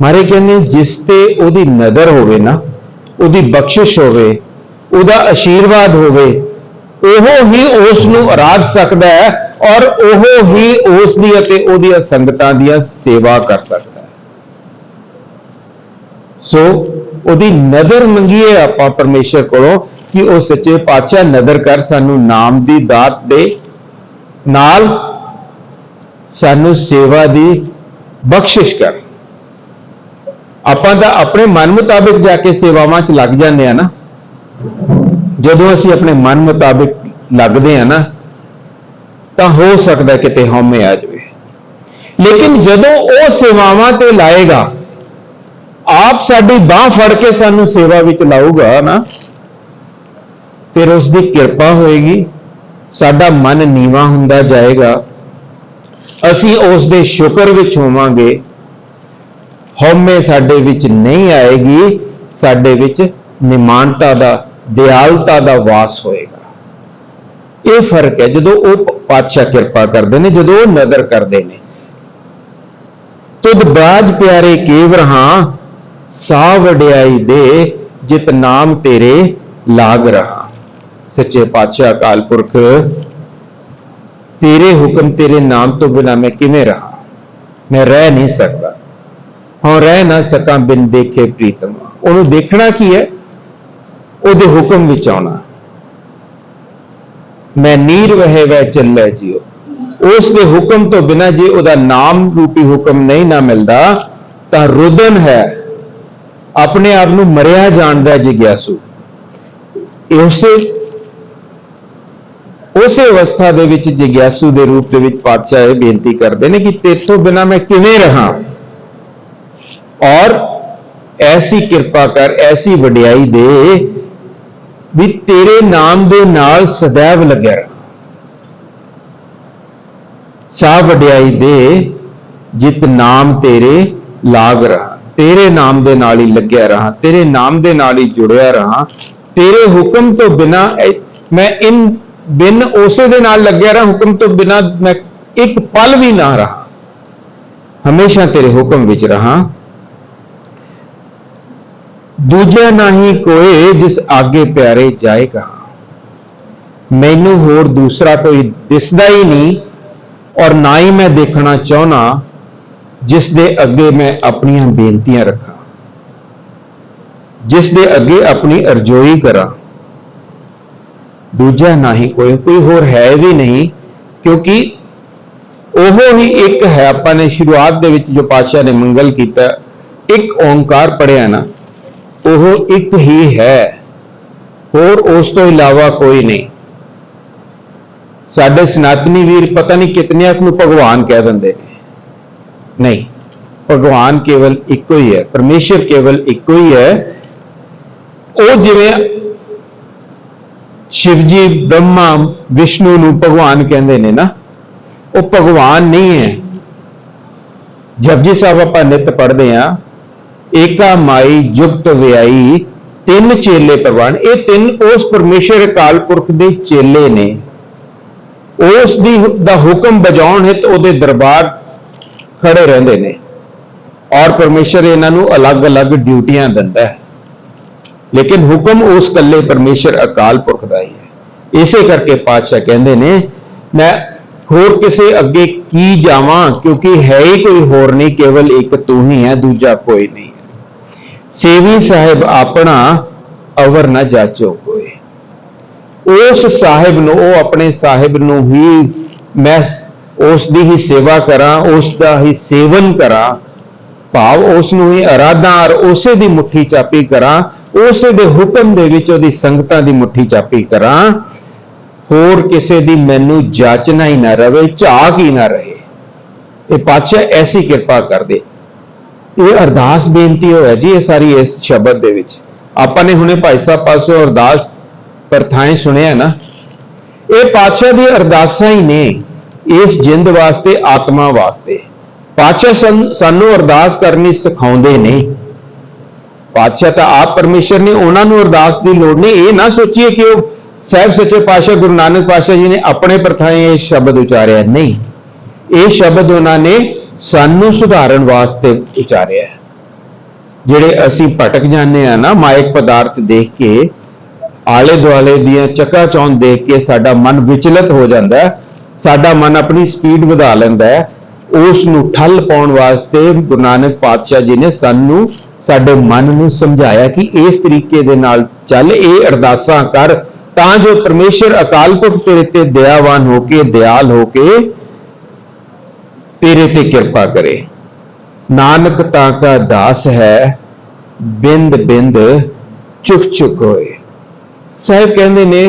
ਮਾਰੇ ਕਹਿੰਦੇ, ਜਿਸ ਤੇ ਉਹਦੀ ਨਜ਼ਰ ਹੋਵੇ ਨਾ, ਉਹਦੀ ਬਖਸ਼ਿਸ਼ ਹੋਵੇ, ਉਹਦਾ ਆਸ਼ੀਰਵਾਦ ਹੋਵੇ, ਉਹ ਹੀ ਉਸ ਨੂੰ ਆਰਾਧ ਸਕਦਾ ਹੈ ਔਰ ਉਹ ਹੀ ਉਸ ਦੀ ਅਤੇ ਉਹਦੀਆਂ ਸੰਗਤਾਂ ਦੀਆਂ ਸੇਵਾ ਕਰ ਸਕਦਾ ਸੋ ਉਹਦੀ ਨਜ਼ਰ ਮੰਗੀਏ ਆਪਾਂ ਪਰਮੇਸ਼ਰ ਕੋਲੋਂ ਕਿ ਉਹ ਸੱਚੇ ਪਾਤਸ਼ਾਹ ਨਜ਼ਰ ਕਰ ਸਾਨੂੰ ਨਾਮ ਦੀ ਦਾਤ ਦੇ ਨਾਲ ਸਾਨੂੰ ਸੇਵਾ ਦੀ ਬਖਸ਼ਿਸ਼ ਕਰ। ਆਪਾਂ ਤਾਂ ਆਪਣੇ ਮਨ ਮੁਤਾਬਿਕ ਜਾ ਕੇ ਸੇਵਾਵਾਂ 'ਚ ਲੱਗ ਜਾਂਦੇ ਆ ਨਾ। ਜਦੋਂ ਅਸੀਂ ਆਪਣੇ ਮਨ ਮੁਤਾਬਿਕ ਲੱਗਦੇ ਆ ਨਾ, ਤਾਂ ਹੋ ਸਕਦਾ ਕਿਤੇ ਹਉਮੈ ਆ ਜਾਵੇ। ਲੇਕਿਨ ਜਦੋਂ ਉਹ ਸੇਵਾਵਾਂ ਤੇ ਲਾਏਗਾ ਆਪ ਸਾਡੀ ਬਾਹ ਫੜ ਕੇ ਸਾਨੂੰ ਸੇਵਾ ਵਿੱਚ ਲਾਊਗਾ ਨਾ, ਫਿਰ ਉਸ ਦੀ ਕਿਰਪਾ ਹੋਏਗੀ, ਸਾਡਾ ਮਨ ਨੀਵਾ ਹੁੰਦਾ ਜਾਏਗਾ। ਅਸੀਂ ਉਸ ਦੇ ਸ਼ੁਕਰ ਵਿੱਚ ਹੋਵਾਂਗੇ। ਹਉਮੈ ਸਾਡੇ ਵਿੱਚ ਨਹੀਂ ਆਏਗੀ, ਸਾਡੇ ਵਿੱਚ ਨਿਮਾਨਤਾ ਦਾ, ਦਿਆਲਤਾ ਦਾ ਵਾਸ ਹੋਏਗਾ। ਇਹ ਫ਼ਰਕ ਹੈ, ਜਦੋਂ ਉਹ ਪਾਤਸ਼ਾਹ ਕਿਰਪਾ ਕਰਦੇ ਨੇ, ਜਦੋਂ ਉਹ ਨਦਰ ਕਰਦੇ ਨੇ। ਤੁਧ ਬਾਜ ਪਿਆਰੇ ਕੇਵਰ ਹਾਂ ਸਾ ਵਡਿਆਈ ਦੇ ਜਿਤ ਨਾਮ ਤੇਰੇ ਲਾਗ ਰਹਾ। ਸੱਚੇ ਪਾਤਸ਼ਾਹ ਅਕਾਲ ਪੁਰਖ, ਤੇਰੇ ਹੁਕਮ ਤੇਰੇ ਨਾਮ ਤੋਂ ਬਿਨਾ ਮੈਂ ਕਿਵੇਂ ਰਹਾ? ਮੈਂ ਰਹਿ ਨਹੀਂ ਸਕਦਾ। ਹਾਂ ਰਹਿ ਨਾ ਸਕਾਂ ਬਿਨ ਦੇਖੇ ਪ੍ਰੀਤਮ। ਉਹਨੂੰ ਦੇਖਣਾ ਕੀ ਹੈ? ਉਹਦੇ ਹੁਕਮ ਵਿੱਚ ਆਉਣਾ। ਮੈਂ ਨੀਰ ਵਹੇ ਵਹਿ ਚੱਲੇ ਜਿਉ। ਉਸ ਦੇ ਹੁਕਮ ਤੋਂ ਬਿਨਾ ਜੇ ਉਹਦਾ ਨਾਮ ਰੂਪੀ ਹੁਕਮ ਨਹੀਂ ਨਾ ਮਿਲਦਾ, ਤਾਂ ਰੁਦਨ ਹੈ। ਆਪਣੇ ਆਪ ਨੂੰ ਮਰਿਆ ਜਾਣਦਾ ਹੈ ਜਿਗਿਆਸੂ। ਉਸੇ ਉਸੇ ਅਵਸਥਾ ਦੇ ਵਿੱਚ ਜਿਗਿਆਸੂ ਦੇ ਰੂਪ ਦੇ ਵਿੱਚ ਪਾਤਸ਼ਾਹ ਇਹ ਬੇਨਤੀ ਕਰਦੇ ਨੇ ਕਿ ਤੇਥੋਂ ਬਿਨਾ ਮੈਂ ਕਿਵੇਂ ਰਹਾ? ਔਰ ਐਸੀ ਕਿਰਪਾ ਕਰ, ਐਸੀ ਵਡਿਆਈ ਦੇ ਵੀ ਤੇਰੇ ਨਾਮ ਦੇ ਨਾਲ ਸदैव ਲੱਗਿਆ ਰਹਾ। ਸਾ ਵਡਿਆਈ ਦੇ ਜਿਤ ਨਾਮ ਤੇਰੇ ਲਾਗ ਰਹਾ। ਤੇਰੇ ਨਾਮ ਦੇ ਨਾਲ ਹੀ ਲੱਗਿਆ ਰਹਾ, ਤੇਰੇ ਨਾਮ ਦੇ ਨਾਲ ਹੀ ਜੁੜਿਆ ਰਹਾ। ਤੇਰੇ ਹੁਕਮ ਤੋਂ ਬਿਨਾ ਮੈਂ ਇਨ, ਬਿਨ ਉਸੇ ਦੇ ਨਾਲ ਲੱਗਿਆ ਰਹਾ, ਹੁਕਮ ਤੋਂ ਬਿਨਾ ਮੈਂ ਇੱਕ ਪਲ ਵੀ ਨਾ ਰਹਾ। ਹਮੇਸ਼ਾ ਤੇਰੇ ਹੁਕਮ ਵਿੱਚ ਰਹਾ। ਦੂਜਾ ਨਹੀਂ ਕੋਈ ਜਿਸ ਆਗੇ ਪਿਆਰੇ ਜਾਏ ਜਾਏਗਾ। ਮੈਨੂੰ ਹੋਰ ਦੂਸਰਾ ਕੋਈ ਦਿਸਦਾ ਹੀ ਨਹੀਂ, ਔਰ ਨਾ ਹੀ ਮੈਂ ਦੇਖਣਾ ਚਾਹਣਾ ਜਿਸ ਦੇ ਅੱਗੇ ਮੈਂ ਆਪਣੀਆਂ ਬੇਨਤੀਆਂ ਰੱਖਾਂ, ਜਿਸ ਦੇ ਅੱਗੇ ਆਪਣੀ ਅਰਜ਼ੋਈ ਕਰਾਂ। ਦੂਜਾ ਨਹੀਂ ਕੋਈ ਕੋਈ ਹੋਰ ਹੈ ਵੀ ਨਹੀਂ, ਕਿਉਂਕਿ ਉਹ ਹੀ ਇੱਕ ਹੈ ਆਪਾਂ ਨੇ ਸ਼ੁਰੂਆਤ ਦੇ ਵਿੱਚ ਜੋ ਪਾਤਸ਼ਾਹ ਨੇ ਮੰਗਲ ਕੀਤਾ, ਇੱਕ ਓੰਕਾਰ ਪੜਿਆ ਨਾ, ਉਹ ਇੱਕ ਹੀ ਹੈ। ਹੋਰ ਉਸ ਤੋਂ ਇਲਾਵਾ ਕੋਈ ਨਹੀਂ। ਸਾਡੇ ਸਨਾਤਨੀ ਵੀਰ ਪਤਾ ਨਹੀਂ ਕਿਤਨਿਆਂ ਕੁ ਨੂੰ ਭਗਵਾਨ ਕਹਿ ਦਿੰਦੇ ਨੇ। ਨਹੀਂ। ਭਗਵਾਨ ਕੇਵਲ ਇੱਕੋ ਹੀ ਹੈ, ਪਰਮੇਸ਼ਰ ਕੇਵਲ ਇੱਕੋ ਹੀ ਹੈ। ਉਹ ਜਿਵੇਂ ਸ਼ਿਵ ਜੀ ਬ੍ਰਹਮਾ, ਵਿਸ਼ਨੂੰ ਨੂੰ ਭਗਵਾਨ ਕਹਿੰਦੇ ਨੇ ਨਾ, ਉਹ ਭਗਵਾਨ ਨਹੀਂ ਹੈ। ਜਪਜੀ ਸਾਹਿਬ ਆਪਾਂ ਨਿਤ ਪੜ੍ਹਦੇ ਆ ਏਕਾ ਮਾਈ ਜੁਗਤ ਵਿਆਈ, ਤਿੰਨ ਚੇਲੇ ਪ੍ਰਵਾਨ। ਇਹ ਤਿੰਨ ਉਸ ਪਰਮੇਸ਼ਰ ਅਕਾਲ ਪੁਰਖ ਦੇ ਚੇਲੇ ਨੇ। ਉਸ ਦੀ ਦਾ ਹੁਕਮ ਬਜਾਉਣ ਹਿਤ ਉਹਦੇ ਦਰਬਾਰ ਖੜੇ ਰਹਿੰਦੇ ਨੇ। ਔਰ ਪਰਮੇਸ਼ਰ ਇਹਨਾਂ ਨੂੰ ਅਲੱਗ-ਅਲੱਗ ਡਿਊਟੀਆਂ ਦਿੰਦਾ ਹੈ। ਲੇਕਿਨ ਹੁਕਮ ਉਸ ਕੱਲੇ ਪਰਮੇਸ਼ਰ ਅਕਾਲ ਪੁਰਖ ਦਾ ਹੀ ਹੈ। ਇਸੇ ਕਰਕੇ ਪਾਤਸ਼ਾਹ ਕਹਿੰਦੇ ਨੇ, ਮੈਂ ਹੋਰ ਕਿਸੇ ਅੱਗੇ ਕੀ ਜਾਵਾਂ, ਕਿਉਂਕਿ ਹੈ ਹੀ ਕੋਈ ਹੋਰ ਨਹੀਂ, ਕੇਵਲ ਇੱਕ ਤੂੰ ਹੀ ਹੈ, ਦੂਜਾ ਕੋਈ ਨਹੀਂ। ਹੈ ਸੇਵੀ ਸਾਹਿਬ, ਆਪਣਾ ਅਵਰ ਨਾ ਜਾਚੋ ਕੋਈ। ਉਸ ਸਾਹਿਬ ਨੂੰ, ਉਹ ਆਪਣੇ ਸਾਹਿਬ ਨੂੰ ਹੀ ਮੈਂ ਉਸ ਦੀ ਹੀ ਸੇਵਾ ਕਰਾਂ ਉਸ ਦਾ ਹੀ ਸੇਵਨ ਕਰਾਂ, ਭਾਵ ਉਸ ਨੂੰ ਹੀ ਅਰਾਧਨਾ ਔਰ ਉਸੇ ਦੀ ਮੁੱਠੀ ਚਾਪੀ ਕਰਾਂ, ਉਸੇ ਦੇ ਹੁਕਮ ਦੇ ਵਿੱਚ ਉਹਦੀ ਸੰਗਤਾਂ ਦੀ ਮੁੱਠੀ ਚਾਪੀ ਕਰਾਂ, ਹੋਰ ਕਿਸੇ ਦੀ ਮੈਨੂੰ ਜਾਚਨਾ ਹੀ ਨਾ ਰਵੇ, ਝਾਕ ਹੀ ਨਾ ਰਹੇ। ਇਹ ਪਾਤਸ਼ਾਹ ਐਸੀ ਕਿਰਪਾ ਕਰਦੇ। ਇਹ ਅਰਦਾਸ ਬੇਨਤੀ ਹੋਇਆ ਜੀ ਇਹ ਸਾਰੀ ਇਸ ਸ਼ਬਦ ਦੇ ਵਿੱਚ। ਆਪਾਂ ਨੇ ਹੁਣੇ ਭਾਈ ਸਾਹਿਬ ਪਾਸੋਂ ਅਰਦਾਸ ਪ੍ਰਥਾएं ਸੁਣਿਆ ਨਾ। ਇਹ ਪਾਤਸ਼ਾਹ ਦੀ ਅਰਦਾਸਾਂ ਹੀ ਨੇ। ਇਸ ਜਿੰਦ ਵਾਸਤੇ, ਆਤਮਾ ਵਾਸਤੇ। ਪਾਤਸ਼ਾਹ ਸਾਨੂੰ- ਅਰਦਾਸ ਕਰਨੀ ਸਿਖਾਉਂਦੇ ਨੇ। ਪਾਤਸ਼ਾਹ ਤਾਂ ਆਪ ਪਰਮੇਸ਼ਰ ਨੇ, ਉਹਨਾਂ ਨੂੰ ਅਰਦਾਸ ਦੀ ਲੋੜ ਨਹੀਂ। ਇਹ ਨਾ ਸੋਚੀਏ ਕਿ ਉਹ ਸਾਹਿਬ ਸੱਚੇ ਪਾਤਸ਼ਾਹ, ਗੁਰੂ ਨਾਨਕ ਪਾਤਸ਼ਾਹ ਜੀ ਨੇ ਆਪਣੇ ਪ੍ਰਥਾएं ਇਹ ਸ਼ਬਦ ਉਚਾਰਿਆ। ਨਹੀਂ। ਇਹ ਸ਼ਬਦ ਉਹਨਾਂ ਨੇ ਸਾਨੂੰ ਸੁਧਾਰਨ ਵਾਸਤੇ ਉਚਾਰਿਆ। ਜਿਹੜੇ ਅਸੀਂ ਭਟਕ ਜਾਂਦੇ ਆ ਨਾ, ਮਾਇਕ ਪਦਾਰਥ ਦੇਖ ਕੇ ਆਲੇ ਦੁਆਲੇ ਦੀਆਂ ਚੱਕਾ ਚੌਂਦ ਦੇਖ ਕੇ ਸਾਡਾ ਮਨ ਵਿਚਲਿਤ ਹੋ ਜਾਂਦਾ ਹੈ ਸਾਡਾ ਮਨ ਆਪਣੀ ਸਪੀਡ ਵਧਾ ਲੈਂਦਾ ਹੈ। ਉਸ ਨੂੰ ਠੱਲ ਪਾਉਣ ਵਾਸਤੇ ਗੁਰੂ ਨਾਨਕ ਪਾਤਸ਼ਾਹ ਜੀ ਨੇ ਸਾਨੂੰ, ਸਾਡੇ ਮਨ ਨੂੰ ਸਮਝਾਇਆ ਕਿ ਇਸ ਤਰੀਕੇ ਦੇ ਨਾਲ ਚੱਲ, ਇਹ ਅਰਦਾਸਾਂ ਕਰ, ਤਾਂ ਜੋ ਪਰਮੇਸ਼ਰ ਅਕਾਲ ਪੁਰਖ ਤੇਰੇ ਤੇ ਦਇਆਵਾਨ ਹੋ ਕੇ, ਦਿਆਲ ਹੋ ਕੇ ਤੇਰੇ ਤੇ ਕਿਰਪਾ ਕਰੇ। ਨਾਨਕ ਤਾਂ ਕਾ ਦਾਸ ਹੈ ਬਿੰਦ ਬਿੰਦ ਚੁਕ ਚੁਕ ਹੋਏ। ਸਾਹਿਬ ਕਹਿੰਦੇ ਨੇ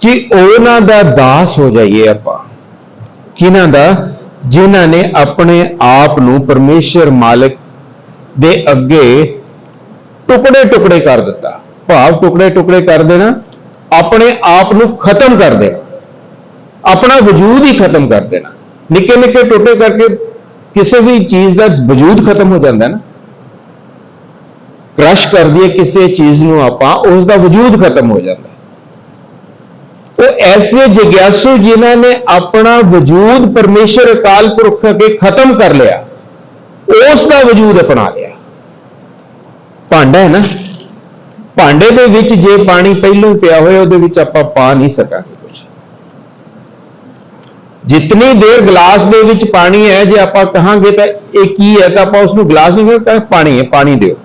ਕਿ ਉਹਨਾਂ ਦਾ ਦਾਸ ਹੋ ਜਾਈਏ ਆਪਾਂ। ਕਿਹਨਾਂ ਦਾ? ਜਿਨ੍ਹਾਂ ਨੇ ਆਪਣੇ ਆਪ ਨੂੰ ਪਰਮੇਸ਼ਰ ਮਾਲਕ ਦੇ ਅੱਗੇ ਟੁਕੜੇ ਟੁਕੜੇ ਕਰ ਦਿੱਤਾ। ਭਾਵ ਟੁਕੜੇ ਟੁਕੜੇ ਕਰ ਦੇਣਾ, ਆਪਣੇ ਆਪ ਨੂੰ ਖਤਮ ਕਰ ਦੇਣਾ। ਆਪਣਾ ਵਜੂਦ ਹੀ ਖਤਮ ਕਰ ਦੇਣਾ। ਨਿੱਕੇ ਨਿੱਕੇ ਟੁਕੜੇ ਕਰਕੇ ਕਿਸੇ ਵੀ ਚੀਜ਼ ਦਾ ਵਜੂਦ ਖਤਮ ਹੋ ਜਾਂਦਾ ਨਾ। ਕ੍ਰਸ਼ ਕਰ ਦਈਏ ਕਿਸੇ ਚੀਜ਼ ਨੂੰ ਆਪਾਂ, ਉਸ ਦਾ ਵਜੂਦ ਖਤਮ ਹੋ ਜਾਂਦਾ। ਉਹ ਐਸੇ ਜਿਗਿਆਸੂ ਜਿਨ੍ਹਾਂ ਨੇ ਆਪਣਾ ਵਜੂਦ ਪਰਮੇਸ਼ਰ ਅਕਾਲ ਪੁਰਖ ਅੱਗੇ ਖਤਮ ਕਰ ਲਿਆ ਉਸ ਦਾ ਵਜੂਦ ਅਪਣਾ ਲਿਆ। ਭਾਂਡਾ ਹੈ ਨਾ? ਭਾਂਡੇ ਦੇ ਵਿੱਚ ਜੇ ਪਾਣੀ ਪਹਿਲਾਂ ਪਿਆ ਹੋਇਆ, ਉਹਦੇ ਵਿੱਚ ਆਪਾਂ ਪਾ ਨਹੀਂ ਸਕਾਂਗੇ ਕੁਝ ਜਿਤਨੀ ਦੇਰ ਗਲਾਸ ਦੇ ਵਿੱਚ ਪਾਣੀ ਹੈ, ਜੇ ਆਪਾਂ ਕਹਾਂਗੇ ਤਾਂ ਇਹ ਕੀ ਹੈ, ਤਾਂ ਆਪਾਂ ਉਸ ਨੂੰ ਗਲਾਸ ਨਹੀਂ ਕਹਿੰਦੇ ਪਾਣੀ ਹੈ, ਪਾਣੀ ਦਿਓ।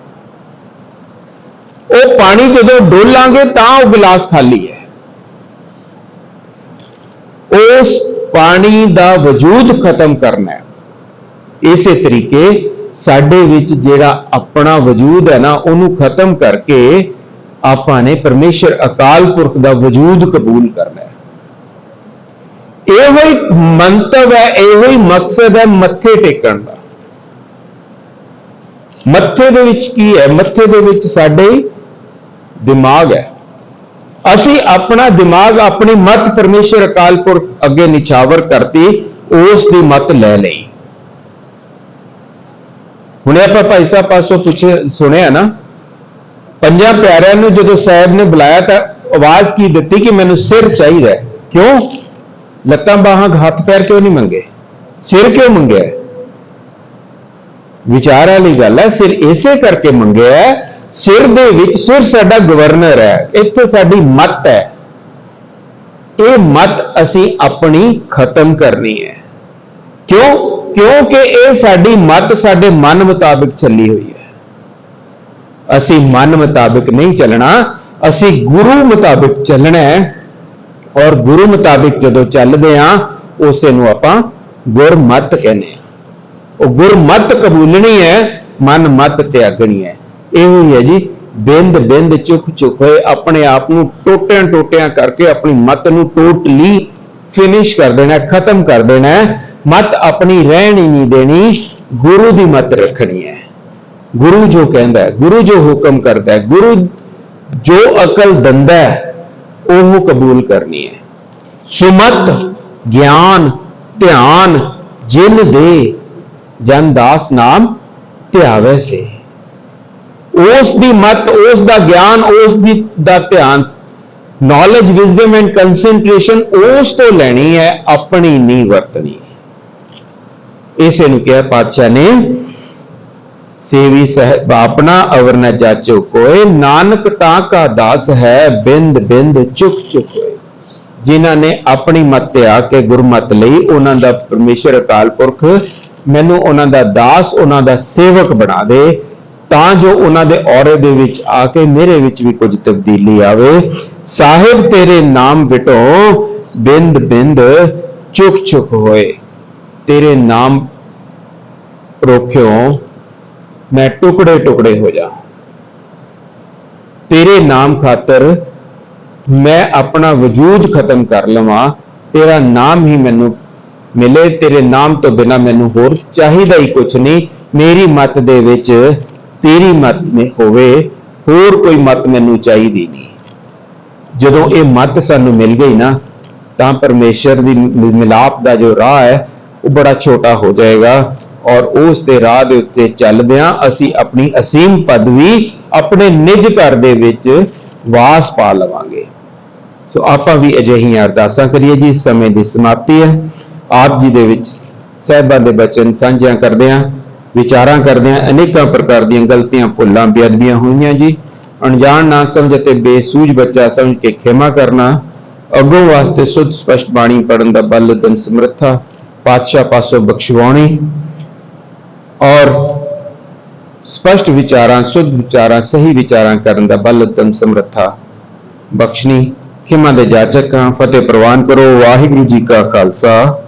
ਉਹ ਪਾਣੀ ਜਦੋਂ ਡੋਲਾਂਗੇ ਤਾਂ ਉਹ ਗਲਾਸ ਖਾਲੀ ਹੈ। ਉਸ ਪਾਣੀ ਦਾ ਵਜੂਦ ਖਤਮ ਕਰਨਾ ਹੈ। ਇਸੇ ਤਰੀਕੇ ਸਾਡੇ ਵਿੱਚ ਜਿਹੜਾ ਆਪਣਾ ਵਜੂਦ ਹੈ ਨਾ, ਉਹਨੂੰ ਖਤਮ ਕਰਕੇ ਆਪਾਂ ਨੇ ਪਰਮੇਸ਼ਰ ਅਕਾਲ ਪੁਰਖ ਦਾ ਵਜੂਦ ਕਬੂਲ ਕਰਨਾ ਹੈ। ਇਹੋ ਹੀ ਮੰਤਵ ਹੈ, ਇਹੋ ਹੀ ਮਕਸਦ ਹੈ ਮੱਥੇ ਟੇਕਣ ਦਾ। ਮੱਥੇ ਦੇ ਵਿੱਚ ਕੀ ਹੈ? ਮੱਥੇ ਦੇ ਵਿੱਚ ਸਾਡੇ ਦਿਮਾਗ ਹੈ। ਅਸੀਂ ਆਪਣਾ ਦਿਮਾਗ, ਆਪਣੀ ਮਤ ਪਰਮੇਸ਼ਰ ਅਕਾਲ ਪੁਰਖ ਅੱਗੇ ਨਿਛਾਵਰ ਕਰਤੀ, ਉਸ ਦੀ ਮਤ ਲੈ ਲਈ। ਹੁਣੇ ਆਪਾਂ ਭਾਈ ਸਾਹਿਬ ਪਾਸੋਂ ਪੁੱਛੇ ਸੁਣਿਆ ਨਾ, ਪੰਜਾਂ ਪਿਆਰਿਆਂ ਨੂੰ ਜਦੋਂ ਸਾਹਿਬ ਨੇ ਬੁਲਾਇਆ ਤਾਂ ਆਵਾਜ਼ ਕੀ ਦਿੱਤੀ ਕਿ ਮੈਨੂੰ ਸਿਰ ਚਾਹੀਦਾ ਕਿਉਂ? ਲੱਤਾਂ ਬਾਹਾਂ ਹੱਥ ਪੈਰ ਕਿਉਂ ਨਹੀਂ ਮੰਗੇ? ਸਿਰ ਕਿਉਂ ਮੰਗਿਆ ਵਿਚਾਰ ਵਾਲੀ ਗੱਲ ਹੈ, ਸਿਰ ਇਸੇ ਕਰਕੇ ਮੰਗਿਆ ਸਿਰ ਦੇ ਵਿੱਚ, ਸਿਰ ਸਾਡਾ ਗਵਰਨਰ ਹੈ, ਇੱਥੇ ਸਾਡੀ ਮਤ ਹੈ। ਇਹ ਮਤ ਅਸੀਂ ਆਪਣੀ ਖਤਮ ਕਰਨੀ ਹੈ। ਕਿਉਂ? ਕਿਉਂਕਿ ਇਹ ਸਾਡੀ ਮਤ ਸਾਡੇ ਮਨ ਮੁਤਾਬਿਕ ਚੱਲੀ ਹੋਈ ਹੈ। ਅਸੀਂ ਮਨ ਮੁਤਾਬਿਕ ਨਹੀਂ ਚੱਲਣਾ, ਅਸੀਂ ਗੁਰੂ ਮੁਤਾਬਿਕ ਚੱਲਣਾ ਹੈ। ਔਰ ਗੁਰੂ ਮੁਤਾਬਿਕ ਜਦੋਂ ਚੱਲਦੇ ਆ ਉਸੇ ਨੂੰ ਆਪਾਂ ਗੁਰਮਤ ਕਹਿੰਦੇ ਆ ਉਹ ਗੁਰਮਤ ਕਬੂਲਣੀ ਹੈ, ਮਨ ਮਤ ਤਿਆਗਣੀ ਹੈ। ਇਹੋ ਹੀ ਹੈ ਜੀ, ਬਿੰਦ ਬਿੰਦ ਚੁੱਕ ਚੁੱਕ ਹੋਏ ਆਪਣੇ ਆਪ ਨੂੰ ਟੋਟਿਆਂ ਟੋਟਿਆਂ ਕਰਕੇ ਆਪਣੀ ਮਤ ਨੂੰ ਟੋਟਲੀ ਫਿਨਿਸ਼ ਕਰ ਦੇਣਾ ਖਤਮ ਕਰ ਦੇਣਾ ਮਤ ਆਪਣੀ ਰਹਿਣੀ ਨਹੀਂ ਦੇਣੀ, ਗੁਰੂ ਦੀ ਮਤ ਰੱਖਣੀ ਹੈ। ਗੁਰੂ ਜੋ ਕਹਿੰਦਾ ਹੈ, ਗੁਰੂ ਜੋ ਹੁਕਮ ਕਰਦਾ ਹੈ, ਗੁਰੂ ਜੋ ਅਕਲ ਦਿੰਦਾ ਹੈ ਉਹ ਕਬੂਲ ਕਰਨੀ ਹੈ। ਸੁਮਤ, ਗਿਆਨ, ਧਿਆਨ ਜਿਨ ਦੇ ਜਨ ਦਾਸ ਨਾਮ ਧਿਆਵੇ ਸੇ। ਉਸ ਦੀ ਮਤ ਉਸ ਦਾ ਗਿਆਨ ਉਸ ਦੀ ਦਾ ਧਿਆਨ ਨੌਲੇਜ ਵਿਜ਼ਡਮ ਐਂਡ ਕਨਸੈਂਟਰੇਸ਼ਨ ਉਸ ਤੋਂ ਲੈਣੀ ਹੈ, ਆਪਣੀ ਨਹੀਂ ਵਰਤਣੀ। ਇਸੇ ਨੂੰ ਕਿਹਾ ਪਾਤਸ਼ਾਹ ਨੇ, ਸੇਵੀ ਸਹਿਬ ਆਪਣਾ ਅਵਰ ਨ ਜਾਚੋ ਕੋਏ, ਨਾਨਕ ਤਾਂ ਕਾ ਦਾਸ ਹੈ, ਬਿੰਦ ਬਿੰਦ ਚੁਕ ਚੁਕ ਹੋਏ ਜਿਨ੍ਹਾਂ ਨੇ ਆਪਣੀ ਮੱਤ ਤੇ ਆ ਕੇ ਗੁਰਮਤ ਲਈ, ਉਹਨਾਂ ਦਾ ਪਰਮੇਸ਼ਰ ਅਕਾਲ ਪੁਰਖ, ਮੈਨੂੰ ਉਹਨਾਂ ਦਾ ਦਾਸ, ਉਹਨਾਂ ਦਾ ਸੇਵਕ ਬਣਾ ਦੇ। ਤਾਂ ਜੋ ਉਹਨਾਂ ਦੇ ਔਰੇ ਦੇ ਵਿੱਚ ਆ ਕੇ ਮੇਰੇ ਵਿੱਚ ਵੀ ਕੁਝ ਤਬਦੀਲੀ ਆਵੇ। ਸਾਹਿਬ, ਤੇਰੇ ਨਾਮ ਵਿਟੋ ਬਿੰਦ ਬਿੰਦ ਚੁਕ ਚੁਕ ਹੋਏ। ਤੇਰੇ ਨਾਮ ਰੋਖਿਓ ਮੈਂ ਟੁਕੜੇ ਟੁਕੜੇ ਹੋ ਜਾ। ਤੇਰੇ ਨਾਮ ਖਾਤਰ ਮੈਂ ਆਪਣਾ ਵਜੂਦ ਖਤਮ ਕਰ ਲਵਾਂ। ਤੇਰਾ ਨਾਮ ਹੀ ਮੈਨੂੰ ਮਿਲੇ। ਤੇਰੇ ਨਾਮ ਤੋਂ ਬਿਨਾ ਮੈਨੂੰ ਹੋਰ ਚਾਹੀਦਾ ਹੀ ਕੁਝ ਨਹੀਂ। ਮੇਰੀ ਮਤ ਦੇ ਵਿੱਚ ਤੇਰੀ ਮਤ ਮੇ ਹੋਵੇ, ਹੋਰ ਕੋਈ ਮਤ ਮੈਨੂੰ ਚਾਹੀਦੀ ਨਹੀਂ। ਜਦੋਂ ਇਹ ਮਤ ਸਾਨੂੰ ਮਿਲ ਗਈ ਨਾ, ਤਾਂ ਪਰਮੇਸ਼ਰ ਦੀ ਮਿਲਾਪ ਦਾ ਜੋ ਰਾਹ ਹੈ, ਉਹ ਬੜਾ ਛੋਟਾ ਹੋ ਜਾਏਗਾ ਔਰ ਉਸ ਦੇ ਰਾਹ ਦੇ ਉੱਤੇ ਚੱਲਦਿਆਂ ਅਸੀਂ ਆਪਣੀ ਅਸੀਮ ਪਦਵੀ ਆਪਣੇ ਨਿਜ ਘਰ ਦੇ ਵਿੱਚ ਵਾਸ ਪਾ ਲਵਾਂਗੇ। ਸੋ ਆਪਾਂ ਵੀ ਅਜਿਹੀਆਂ ਅਰਦਾਸਾਂ ਕਰੀਏ ਜੀ ਸਮੇਂ ਦੀ ਸਮਾਪਤੀ ਹੈ। ਆਪ ਜੀ ਦੇ ਵਿੱਚ ਸਹਿਬਾਂ ਦੇ ਬਚਨ ਸਾਂਝਿਆਂ ਕਰਦੇ ਹਾਂ। ਵਿਚਾਰਾਂ ਕਰਦਿਆਂ ਅਨੇਕਾਂ ਪ੍ਰਕਾਰ ਦੀਆਂ ਗਲਤੀਆਂ ਭੁੱਲਾਂ ਬੇਅਦਬੀਆਂ ਹੋਈਆਂ ਜੀ। ਅਣਜਾਣ ਨਾ ਸਮਝ ਅਤੇ ਬੇਸੂਝ ਬੱਚਾ ਸਮਝ ਕੇ ਖਿਮਾ ਕਰਨਾ, ਅੱਗੋਂ ਵਾਸਤੇ ਸੁੱਧ ਸਪਸ਼ਟ ਬਾਣੀ ਪੜਨ ਦਾ ਬਲ ਦਨ ਸਮਰੱਥਾ, ਪਾਤਸ਼ਾਹ ਪਾਸੋਂ ਬਖਸ਼ਵਾਉਣੀ ਔਰ ਸਪਸ਼ਟ ਵਿਚਾਰਾਂ, ਸੁੱਧ ਵਿਚਾਰਾਂ, ਸਹੀ ਵਿਚਾਰਾਂ ਕਰਨ ਦਾ ਬਲ ਦਨ ਸਮਰੱਥਾ ਬਖਸ਼ਣੀ, ਖਿਮਾ ਦੇ ਜਾਚਕ ਹਾਂ ਫਤਿਹ ਪ੍ਰਵਾਨ ਕਰੋ, ਵਾਹਿਗੁਰੂ ਜੀ ਕਾ ਖਾਲਸਾ,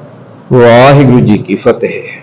ਵਾਹਿਗੁਰੂ ਜੀ ਕੀ ਫਤਿਹ।